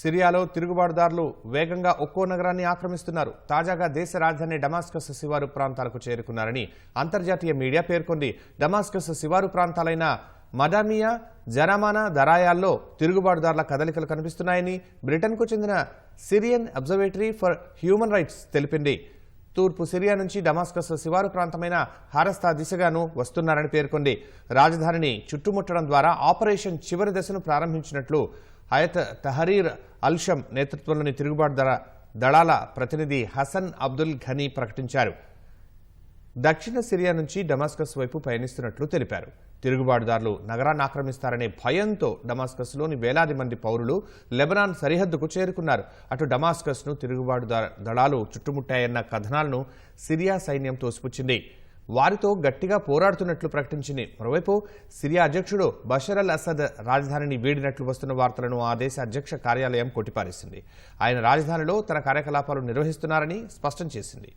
సిరియాలో తిరుగుబాటుదారులు వేగంగా ఒక్కో నగరాన్ని ఆక్రమిస్తున్నారు. తాజాగా దేశ రాజధాని డమాస్కస్ శివారు ప్రాంతాలకు చేరుకున్నారని అంతర్జాతీయ మీడియా పేర్కొంది. డమాస్కస్ శివారు ప్రాంతాలైన మదామియా జరామానా దరాయాల్లో తిరుగుబాటుదారుల కదలికలు కనిపిస్తున్నాయని బ్రిటన్కు చెందిన Syrian observatory for human rights తెలిపింది. తూర్పు సిరియా నుంచి డమాస్కస్ శివారు ప్రాంతమైన హారస్తా దిశగాను వస్తున్నారని పేర్కొంది. రాజధానిని చుట్టుముట్టడం ద్వారా ఆపరేషన్ చివరి దశను ప్రారంభించినట్లు హయత్ తహరీర్ అల్షం నేతృత్వంలోని తిరుగుబాటు దళ దళాల ప్రతినిధి హసన్ అబ్దుల్ ఘనీ ప్రకటించారు. దక్షిణ సిరియా నుంచి డమాస్కస్ వైపు పయనిస్తున్నట్లు తెలిపారు. తిరుగుబాటుదారులు నగరాన్ని ఆక్రమిస్తారనే భయంతో డమాస్కస్లోని వేలాది మంది పౌరులు లెబనాన్ సరిహద్దుకు చేరుకున్నారు. అటు డమాస్కస్ను తిరుగుబాటు దళాలు చుట్టుముట్టాయన్న కథనాలను సిరియా సైన్యం తోసిపుచ్చింది. వారితో గట్టిగా పోరాడుతున్నట్లు ప్రకటించింది. మరోవైపు సిరియా అధ్యక్షుడు బషర్ అల్ అసద్ రాజధానిని వీడినట్లు వస్తున్న వార్తలను ఆ దేశ అధ్యక్ష కార్యాలయం కొట్టిపారేసింది. ఆయన రాజధానిలో తన కార్యకలాపాలు నిర్వహిస్తున్నారని స్పష్టం చేసింది.